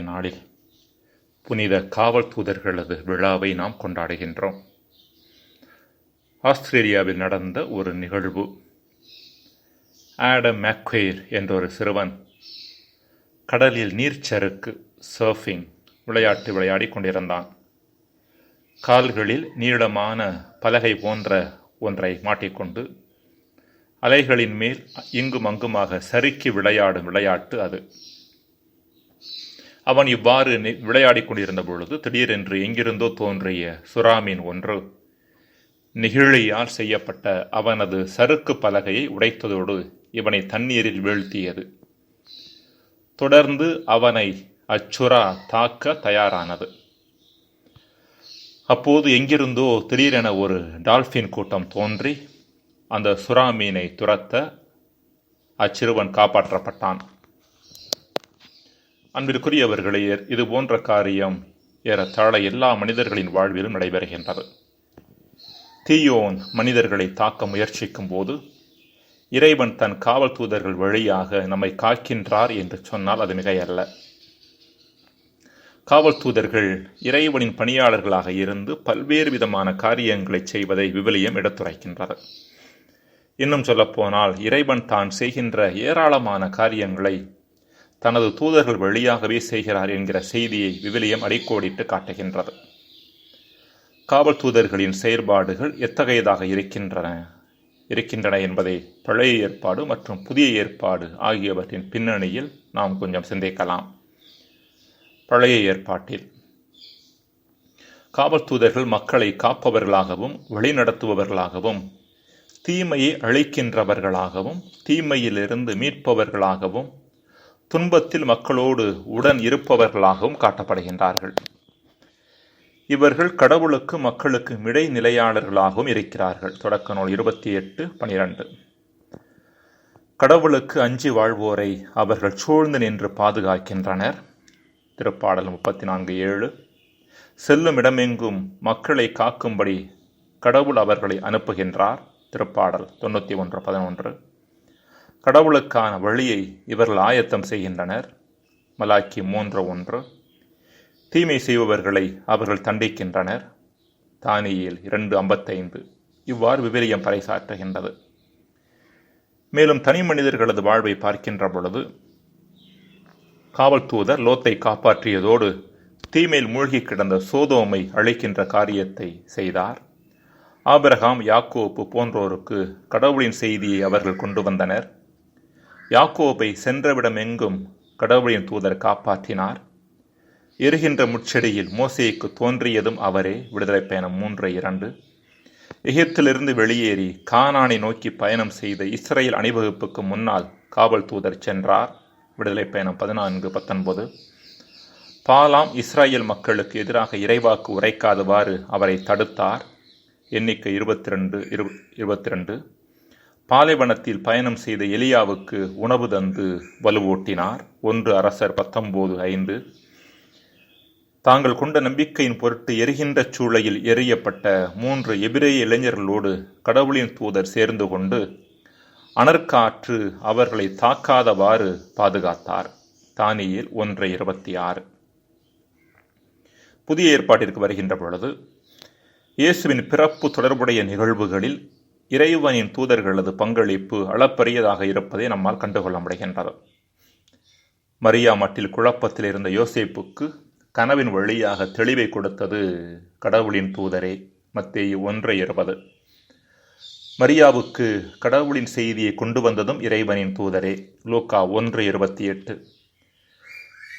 இன்றைய நாளில் புனித காவல் தூதர்களது விழாவை நாம் கொண்டாடுகின்றோம். ஆஸ்திரேலியாவில் நடந்த ஒரு நிகழ்வு. ஆடம் மேக்வெயர் என்ற ஒரு சிறுவன் கடலில் நீர்ச்சறுக்கு சர்ஃபிங் விளையாட்டு விளையாடி கொண்டிருந்தான். கால்களில் நீளமான பலகை போன்ற ஒன்றை மாட்டிக்கொண்டு அலைகளின் மேல் இங்கும் அங்குமாக சறுக்கி விளையாடும் விளையாட்டு அது. அவன் இவ்வாறு விளையாடிக் கொண்டிருந்த பொழுது திடீரென்று எங்கிருந்தோ தோன்றிய சுறாமீன் ஒன்று நெகிழியால் செய்யப்பட்ட அவனது சறுக்கு பலகையை உடைத்ததோடு இவனை தண்ணீரில் வீழ்த்தியது. தொடர்ந்து அவனை அச்சுறா தாக்க தயாரானது. அப்போது எங்கிருந்தோ திடீரென ஒரு டால்ஃபின் கூட்டம் தோன்றி அந்த சுறா மீனை துரத்த அச்சிறுவன் காப்பாற்றப்பட்டான். அன்பிற்குரியவர்களே இது போன்ற காரியம் ஏறத்தாழ எல்லா மனிதர்களின் வாழ்விலும் நடைபெறுகின்றது. தீயோன் மனிதர்களை தாக்க முயற்சிக்கும் போது இறைவன் தன் காவல் தூதர்கள் வழியாக நம்மை காக்கின்றார் என்று சொன்னால் அது மிகையல்ல. காவல் தூதர்கள் இறைவனின் பணியாளர்களாக இருந்து பல்வேறு விதமான காரியங்களை செய்வதை விவிலியம் எடுத்துரைக்கின்றது. இன்னும் சொல்லப்போனால் இறைவன் தான் செய்கின்ற ஏராளமான காரியங்களை தனது தூதர்கள் வழியாகவே செய்கிறார் என்கிற செய்தியை விவிலியம் அடிக்கோடிட்டு காட்டுகின்றது. காவல் தூதர்களின் செயற்பாடுகள் எத்தகையதாக இருக்கின்றன? இருக்கின்றன என்பதை பழைய ஏற்பாடு மற்றும் புதிய ஏற்பாடு ஆகியவற்றின் பின்னணியில் நாம் கொஞ்சம் சிந்திக்கலாம். பழைய ஏற்பாட்டில். காவல் தூதர்கள் மக்களை காப்பவர்களாகவும் வழிநடத்துபவர்களாகவும் தீமையை அழிக்கின்றவர்களாகவும் தீமையிலிருந்து மீட்பவர்களாகவும் துன்பத்தில் மக்களோடு உடன் இருப்பவர்களாகவும் காட்டப்படுகின்றார்கள். இவர்கள் கடவுளுக்கு மக்களுக்கு இடைநிலையாளர்களாகவும் இருக்கிறார்கள். தொடக்க நூல் இருபத்தி எட்டு பனிரெண்டு. கடவுளுக்கு அஞ்சி வாழ்வோரை அவர்கள் சூழ்ந்து நின்று பாதுகாக்கின்றனர். திருப்பாடல் முப்பத்தி நான்கு ஏழு. செல்லும் இடமெங்கும் மக்களை காக்கும்படி கடவுள் அவர்களை அனுப்புகின்றார். திருப்பாடல் தொண்ணூற்றி ஒன்று பதினொன்று. கடவுளுக்கான வழியை இவர்கள் ஆயத்தம் செய்கின்றனர். மலாக்கி மூன்று ஒன்று. தீமை செய்பவர்களை அவர்கள் தண்டிக்கின்றனர். தானியில் இரண்டு ஐம்பத்தைந்து. இவ்வாறு விவிலியம் பறைசாற்றுகின்றது. மேலும் தனி மனிதர்களது வாழ்வை பார்க்கின்ற பொழுது காவல் தூதர் லோத்தை காப்பாற்றியதோடு தீமையில் மூழ்கி கிடந்த சோதோமை அழைக்கின்ற காரியத்தை செய்தார். ஆபிரகாம் யாக்கோப்பு போன்றோருக்கு கடவுளின் செய்தியை அவர்கள் கொண்டு வந்தனர். யாக்கோபை சென்றவிடம் எங்கும் கடவுளின் தூதர் காப்பாற்றினார். எருகின்ற முச்செடியில் மோசேக்கு தோன்றியதும் அவரே. விடுதலை பயணம் மூன்று இரண்டு. எகிப்திலிருந்து வெளியேறி கானானை நோக்கி பயணம் செய்த இஸ்ரேல் அணிவகுப்புக்கு முன்னால் காவல் தூதர் சென்றார். விடுதலை பயணம் பதினான்கு பத்தொன்பது. பாலாம் இஸ்ரேல் மக்களுக்கு எதிராக இறைவாக்கு உரைக்காதவாறு அவரை தடுத்தார். எண்ணிக்கை இருபத்தி ரெண்டு இரு இருபத்தி ரெண்டு. பாலைவனத்தில் பயணம் செய்த எலியாவுக்கு உணவு தந்து வலுவூட்டினார். ஒன்று அரசர் பத்தொன்போது ஐந்து. தாங்கள் கொண்ட நம்பிக்கையின் பொருட்டு எரிகின்ற சூளையில் எரியப்பட்ட மூன்று எபிரேய இளைஞர்களோடு கடவுளின் தூதர் சேர்ந்து கொண்டு அனற்காற்று அவர்களை தாக்காதவாறு பாதுகாத்தார். தானியில் ஒன்று இருபத்தி ஆறு புதிய ஏற்பாட்டிற்கு வருகின்ற பொழுது இயேசுவின் பிறப்பு தொடர்புடைய நிகழ்வுகளில் இறைவனின் தூதர்களது பங்களிப்பு அளப்பரியதாக இருப்பதை நம்மால் கண்டுகொள்ள முடிகின்றது. மரியா மட்டில் குழப்பத்தில் இருந்த யோசேப்புக்கு கனவின் வழியாக தெளிவை கொடுத்தது கடவுளின் தூதரே மத்திய ஒன்று இருபது. மரியாவுக்கு கடவுளின் செய்தியை கொண்டு வந்ததும் இறைவனின் தூதரே லூக்கா ஒன்று இருபத்தி எட்டு.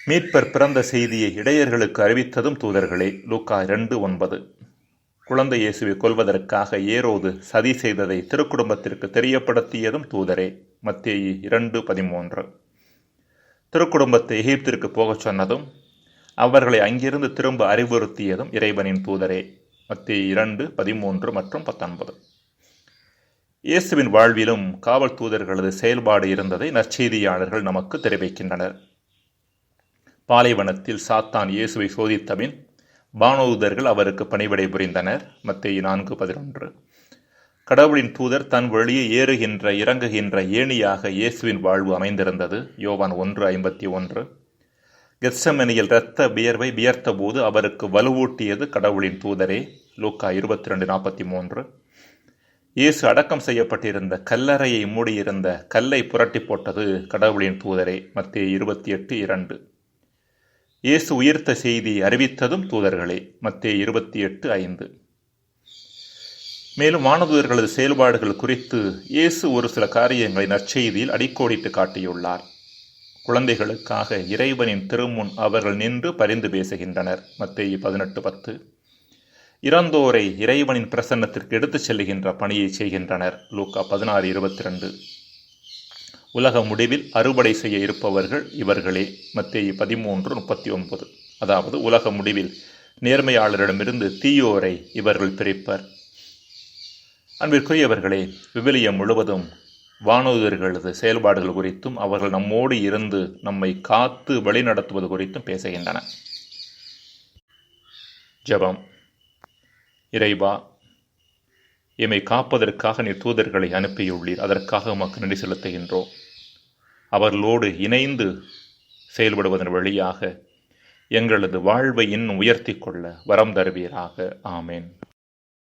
மீட்பர் பிறந்த செய்தியை இடையர்களுக்கு அறிவித்ததும் தூதர்களே லூக்கா இரண்டு ஒன்பது. குழந்தை இயேசுவை கொல்வதற்காக ஏரோது சதி செய்ததை திருக்குடும்பத்திற்கு தெரியப்படுத்தியதும் தூதரே. மத்தேயி இரண்டு பதிமூன்று. திருக்குடும்பத்தை எகிப்திற்கு போகச் சொன்னதும் அவர்களை அங்கிருந்து திரும்ப அறிவுறுத்தியதும் இறைவனின் தூதரே. மத்திய இரண்டு பதிமூன்று மற்றும் பத்தொன்பது. இயேசுவின் வாழ்விலும் காவல் தூதர்களது செயல்பாடு இருந்ததை நற்செய்தியாளர்கள் நமக்கு தெரிவிக்கின்றனர். பாலைவனத்தில் சாத்தான் இயேசுவை சோதித்தபின் வானூதர்கள் அவருக்கு பணிவிடை புரிந்தனர் மத்திய நான்கு பதினொன்று. கடவுளின் தூதர் தன் வழியே ஏறுகின்ற இறங்குகின்ற ஏணியாக இயேசுவின் வாழ்வு அமைந்திருந்தது. யோவான் ஒன்று ஐம்பத்தி ஒன்று. கெத்சமனியில் இரத்த வியர்வை வியர்த்தபோது அவருக்கு வலுவூட்டியது கடவுளின் தூதரே. லூக்கா இருபத்தி ரெண்டு நாற்பத்தி மூன்று. இயேசு அடக்கம் செய்யப்பட்டிருந்த கல்லறையை மூடியிருந்த கல்லை புரட்டி போட்டது கடவுளின் தூதரே. மத்திய இருபத்தி எட்டு இரண்டு. இயேசு உயிர்த்த செய்தி அறிவித்ததும் தூதர்களே மத்திய இருபத்தி எட்டு ஐந்து. மேலும் வானதூதர்களது செயல்பாடுகள் குறித்து இயேசு ஒரு சில காரியங்களை நற்செய்தியில் அடிக்கோடிட்டு காட்டியுள்ளார். குழந்தைகளுக்காக இறைவனின் திருமுன் அவர்கள் நின்று பரிந்து பேசுகின்றனர். மத்திய பதினெட்டு பத்து. இறந்தோரை இறைவனின் பிரசன்னத்திற்கு எடுத்துச் செல்கின்ற பணியை செய்கின்றனர். லூக்கா பதினாறு இருபத்தி ரெண்டு. உலக முடிவில் அறுவடை செய்ய இருப்பவர்கள் இவர்களே. மத்திய பதிமூன்று முப்பத்தி ஒன்பது அதாவது உலக முடிவில் நேர்மையாளரிடமிருந்து தீயோரை இவர்கள் பிரிப்பர். அன்பிற்குரியவர்களே விவிலியம் முழுவதும் வானூதர்களது செயல்பாடுகள் குறித்தும் அவர்கள் நம்மோடு இருந்து நம்மை காத்து வழிநடத்துவது குறித்தும் பேசுகின்றன. ஜெபம். இறைவா எம்மை காப்பதற்காக நீர் தூதர்களை அனுப்பியுள்ளீர். அதற்காக உமக்கு நன்றி செலுத்துகின்றோம். அவர்களோடு இணைந்து செயல்படுவதன் வழியாக எங்களது வாழ்வை இன்னும் உயர்த்தி கொள்ள வரம் தருவீராக. ஆமேன்.